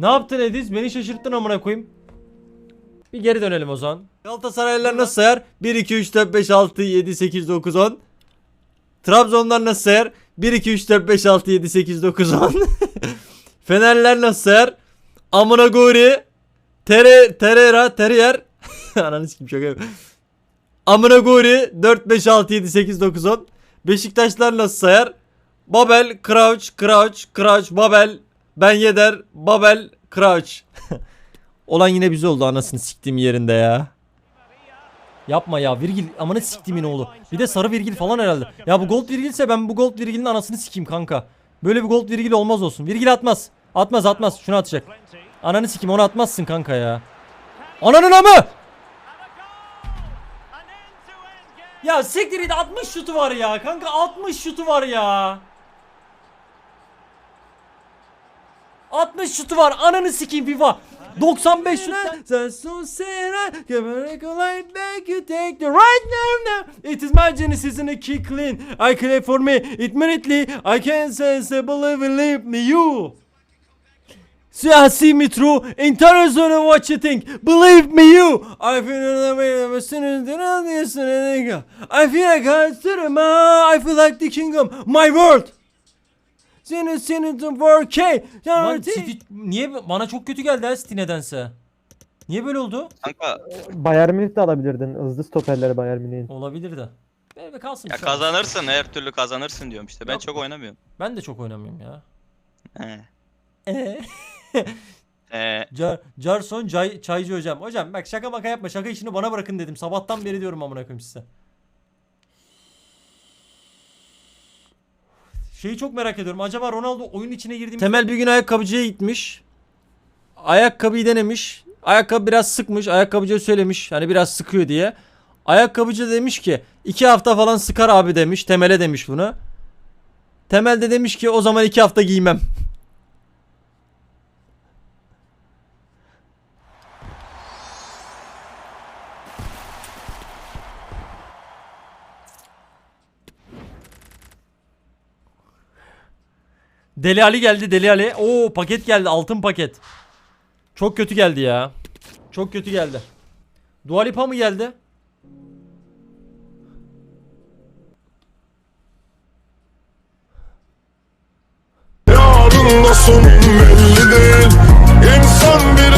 Ne yaptın Ediz? Beni şaşırttın amına koyayım. Bir geri dönelim o zaman. Galatasaraylılar nasıl sayar? 1 2 3 4 5 6 7 8 9 10. Trabzonlar nasıl sayar? 1 2 3 4 5 6 7 8 9 10. Fenerler nasıl sayar? Amına gori. Tere terera teriyer. Ananı sikim yapıyorum. Amına gori 4 5 6 7 8 9 10. Beşiktaşlar nasıl sayar? Babel, Crouch, Crouch, Crouch, Babel, Ben Yeder, Babel, Crouch. Olan yine bize oldu anasını siktiğim yerinde ya. Yapma ya virgil amanı siktiğimin oğlu. Bir de sarı virgil falan herhalde. Ya bu gold virgilse ben bu gold virgilin anasını sikeyim kanka. Böyle bir gold virgil olmaz olsun. Virgil atmaz. Atmaz atmaz. Şunu atacak. Ananı sikeyim onu atmazsın kanka ya. Ananın amı! Ya siktir it 60 şutu var ya kanka 60 şutu var ya. 60 şutu var ananı sikeyim FIFA. 95 şut. Sen son sera Give kolay back you take the right now now. It is my genesis and a kick clean. I claim for me immediately. I can sense believe believe me you. I through. In terms of what you think. Believe me, you. I feel the I feel like I stood I feel like the kingdom. My world. Seni seni the world K. Lan City niye bana çok kötü geldi ha City nedense. Niye böyle oldu? Kanka Bayern Münih de alabilirdin. Hızlı stoperleri Bayern Münih'in. Olabilir de. Böyle kalsın. ya şu an. kazanırsın her türlü kazanırsın diyorum işte. Ben Yok. çok oynamıyorum. Ben de çok oynamıyorum ya. He. Eee? Ee, Car Carson Cay Çaycı hocam. Hocam bak şaka maka yapma. Şaka işini bana bırakın dedim. Sabahtan beri diyorum amına koyayım size. Şeyi çok merak ediyorum. Acaba Ronaldo oyun içine girdi Temel bir gün ayakkabıcıya gitmiş. Ayakkabıyı denemiş. Ayakkabı biraz sıkmış. Ayakkabıcıya söylemiş. Hani biraz sıkıyor diye. Ayakkabıcı demiş ki iki hafta falan sıkar abi demiş. Temel'e demiş bunu. Temel de demiş ki o zaman iki hafta giymem. Deli Ali geldi Deli Ali. Oo paket geldi altın paket. Çok kötü geldi ya. Çok kötü geldi. Dua Lipa mı geldi? Yarın da belli değil